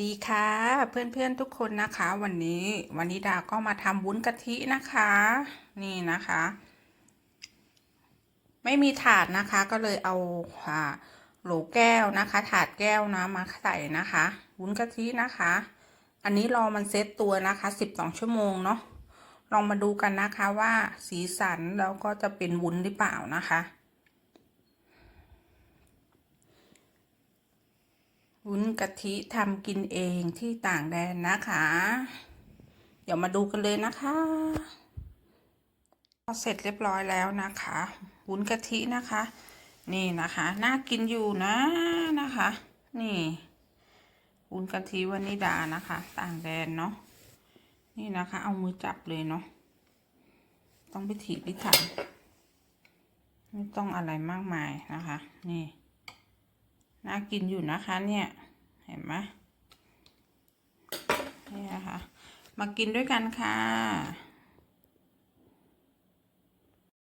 ดีค่ะเพื่อนๆทุกคนนะคะ วันนี้วันนี้ดาก็มาทำวุ้นกะทินะคะ นี่นะคะ ไม่มีถาดนะคะก็เลยเอาอ่าโหลแก้วนะคะ ถาดแก้วนะมาใส่นะคะ วุ้นกะทินะคะ อันนี้รอมันเซตตัวนะคะสิบสองชั่วโมงเนาะลองมาดูกันนะคะว่าสีสันแล้วก็จะเป็นวุ้นหรือเปล่านะคะ วุ้นกะทิทำกินเองที่ต่างแดนนะคะ เดี๋ยวมาดูกันเลยนะคะพอเสร็จเรียบร้อยแล้วนะคะวุ้นกะทินะคะ นี่นะคะน่ากินอยู่นะนะคะ นี่วุ้นกะทิวานิดานะคะ ต่างแดนเนาะนี่นะคะ เอามือจับเลยเนาะต้องไปถีบพิถันไม่ต้องอะไรมากมายนะคะ นี่ น่ากินอยู่นะคะเนี่ยเห็นไหมนี่นะคะมากินด้วยกันค่ะ